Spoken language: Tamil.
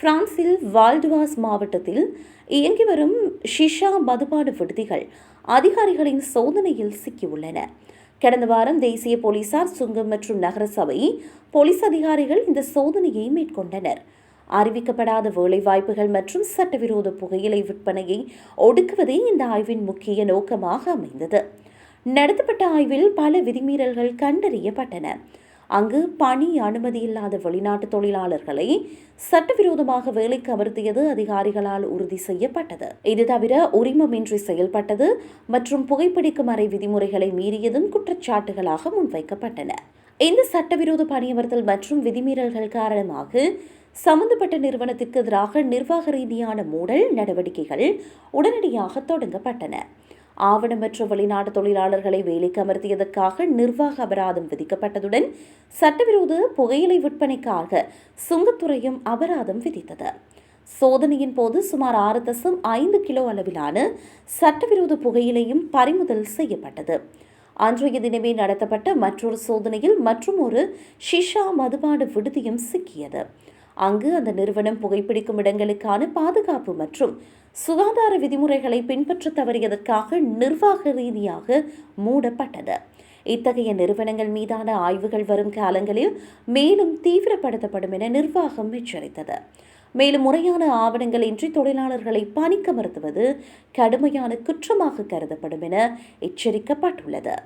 பிரான்சில் வால்டுவாஸ் மாவட்டத்தில் இயங்கி வரும் ஷிஷா மதுபான விடுதிகள் அதிகாரிகளின் சோதனையில் சிக்கியுள்ளன. கடந்த வாரம் தேசிய போலீசார் சுங்கம் மற்றும் நகரசபை போலீஸ் அதிகாரிகள் இந்த சோதனையை மேற்கொண்டனர். அறிவிக்கப்படாத வேலைவாய்ப்புகள் மற்றும் சட்டவிரோத புகையிலை விற்பனையை ஒடுக்குவதே இந்த ஆய்வின் முக்கிய நோக்கமாக அமைந்தது. நடத்தப்பட்ட ஆய்வில் பல விதிமீறல்கள் கண்டறியப்பட்டன. அங்கு பணி அனுமதி இல்லாத வெளிநாட்டு தொழிலாளர்களை சட்டவிரோதமாக வேலைக்கு அமர்த்தியது அதிகாரிகளால் உறுதி செய்யப்பட்டது. இது தவிர உரிமமின்றி செயல்பட்டது மற்றும் புகைப்பிடிக்கும் அறை விதிமுறைகளை மீறியதும் குற்றச்சாட்டுகளாக முன்வைக்கப்பட்டன. இந்த சட்டவிரோத பணியமர்த்தல் மற்றும் விதிமீறல்கள் காரணமாக சம்பந்தப்பட்ட நிறுவனத்திற்கு எதிராக நிர்வாக ரீதியான மூடல் நடவடிக்கைகள் உடனடியாக தொடங்கப்பட்டன. ஆவணமற்ற வெளிநாட்டு தொழிலாளர்களை வேலைக்கு அமர்த்தியதற்காக நிர்வாக அபராதம் விதிக்கப்பட்டதுடன் சட்டவிரோத புகையிலை விற்பனைக்காக சுங்கத்துறையும் அபராதம் விதித்தது. சோதனையின் போது சுமார் ஆறு தசம் ஐந்து கிலோ அளவிலான சட்டவிரோத புகையிலையும் பறிமுதல் செய்யப்பட்டது. அன்றைய தினமே நடத்தப்பட்ட மற்றொரு சோதனையில் மற்றும் ஒரு ஷிஷா மதுபான விடுதியும் சிக்கியது. அங்கு அந்த நிறுவனம் புகைப்பிடிக்கும் இடங்களுக்கான பாதுகாப்பு மற்றும் சுகாதார விதிமுறைகளை பின்பற்ற தவறியதற்காக நிர்வாக ரீதியாக மூடப்பட்டது. இத்தகைய நிறுவனங்கள் மீதான ஆய்வுகள் வரும் காலங்களில் மேலும் தீவிரப்படுத்தப்படும் என நிர்வாகம் எச்சரித்தது. மேலும் முறையான ஆவணங்கள் இன்றி தொழிலாளர்களை பணிக்கமர்த்துவது கடுமையான குற்றமாக கருதப்படும் என எச்சரிக்கப்பட்டுள்ளது.